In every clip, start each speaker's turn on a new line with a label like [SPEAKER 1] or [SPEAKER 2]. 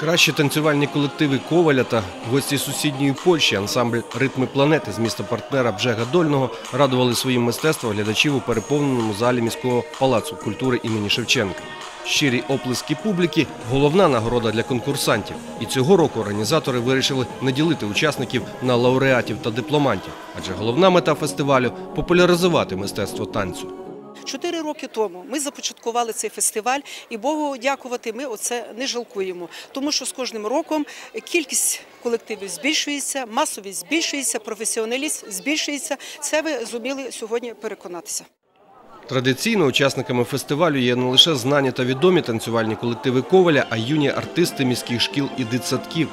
[SPEAKER 1] Кращі танцювальні колективи Коваля та гості сусідньої Польщі, ансамбль Ритми планети з міста партнера Бжега Дольного радували своїм мистецтвом глядачів у переповненому залі міського палацу культури імені Шевченка. Щирі оплески публіки головна нагорода для конкурсантів. І цього року організатори вирішили не ділити учасників на лауреатів та дипломантів, адже головна мета фестивалю популяризувати мистецтво танцю.
[SPEAKER 2] Чотири роки тому ми започаткували цей фестиваль, і Богу дякувати, ми оце не жалкуємо. Тому що з кожним роком кількість колективів збільшується, масовість збільшується, професіоналізм збільшується. Це ви зуміли сьогодні переконатися.
[SPEAKER 1] Традиційно учасниками фестивалю є не лише знані та відомі танцювальні колективи Коваля, а юні артисти міських шкіл і дитсадків.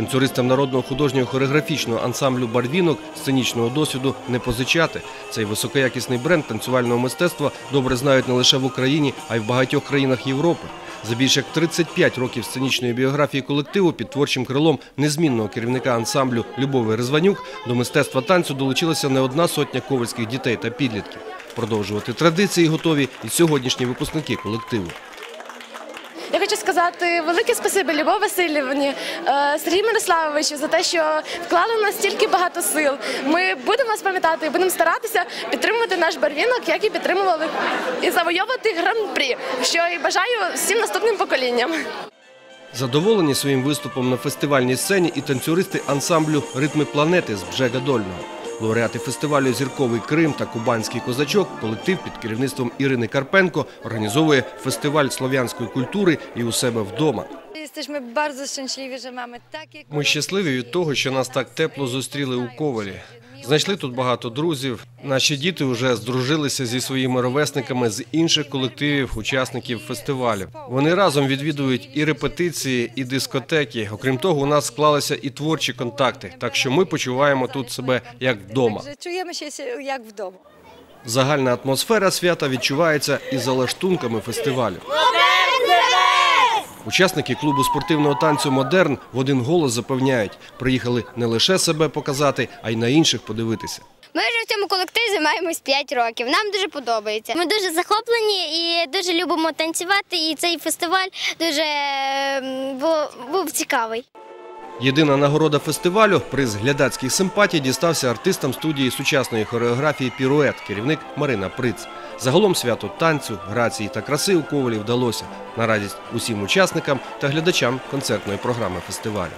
[SPEAKER 1] Танцюристам народного художнього хореографічного ансамблю Барвінок сценічного досвіду не позичати. Цей високоякісний бренд танцювального мистецтва добре знають не лише в Україні, а й в багатьох країнах Європи. За більш як 35 років сценічної біографії колективу під творчим крилом незмінного керівника ансамблю Любови Резванюк до мистецтва танцю долучилася не одна сотня ковальських дітей та підлітків. Продовжувати традиції готові і сьогоднішні випускники колективу.
[SPEAKER 3] Я хочу сказати велике спасибі Любов Васильівні, е, Сергію Мирославовичу за те, що вклали в нас стільки багато сил. Ми будемо вас пам'ятати і будемо старатися підтримувати наш барвінок, як і підтримували і завойовувати гран-прі, що і бажаю всім наступним поколінням.
[SPEAKER 1] Задоволені своїм виступом на фестивальній сцені і танцюристи ансамблю Ритми планети з Бжега Дольного. Лауреати фестивалю Зірковий Крим та Кубанський козачок колектив під керівництвом Ірини Карпенко організовує фестиваль слов'янської культури і у себе вдома. Ми щасливі від того, що нас так тепло зустріли у Ковалі. Знайшли тут багато друзів. Наші діти вже здружилися зі своїми ровесниками з інших колективів, учасників фестивалю. Вони разом відвідують і репетиції, і дискотеки. Окрім того, у нас склалися і творчі контакти, так що ми почуваємо тут себе як вдома.
[SPEAKER 4] Się się jak.
[SPEAKER 1] Загальна атмосфера свята відчувається і за лаштунками фестивалю. Учасники клубу спортивного танцю Модерн в один голос запевняють, приїхали не лише себе показати, а й на інших подивитися.
[SPEAKER 5] Ми вже в цьому колективі займаємось 5 років. Нам дуже подобається. Ми дуже захоплені і дуже любимо танцювати. І цей фестиваль дуже був, був цікавий.
[SPEAKER 1] Єдина нагорода фестивалю приз глядацьких симпатій дістався артистам студії сучасної хореографії Пірует, керівник Марина Приц. Загалом свято танцю, грації та краси у Ковалі вдалося на радість усім учасникам та глядачам концертної програми фестивалю.